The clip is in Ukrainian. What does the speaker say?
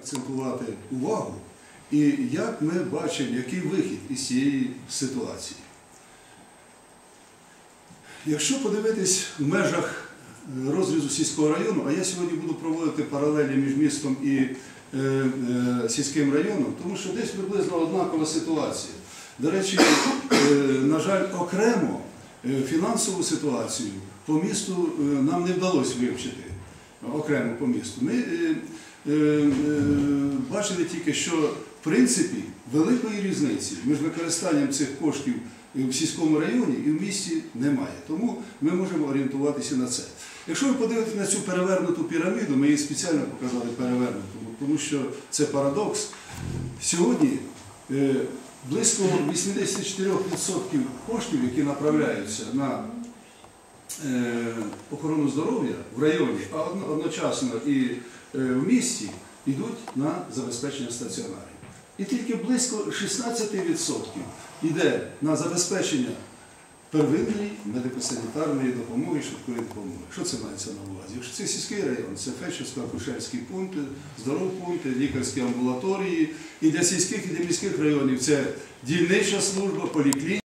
акцентувати увагу і як ми бачимо, який вихід із цієї ситуації. Якщо подивитись в межах е, розрізу сільського району, а я сьогодні буду проводити паралелі між містом і е, е, сільським районом, тому що десь приблизно однакова ситуація. До речі, е, на жаль, окремо е, фінансову ситуацію по місту е, нам не вдалося вивчити окремо по місту. Ми е, е, е, бачили тільки, що в принципі великої різниці між використанням цих коштів в сільському районі і в місті немає. Тому ми можемо орієнтуватися на це. Якщо ви подивитесь на цю перевернуту піраміду, ми її спеціально показали перевернуту, тому що це парадокс. Сьогодні е, близько 84% коштів, які направляються на охорону здоров'я в районі, а одночасно і е, в місті, йдуть на забезпечення стаціонарів. І тільки близько 16% йде на забезпечення первинної медико-санітарної допомоги, швидкої допомоги. Що це мається на увазі? Це сільський район, це фельдшерсько-акушерські пункти, здоровпункти, лікарські амбулаторії. І для сільських і для міських районів це дільнича служба, поліклініка.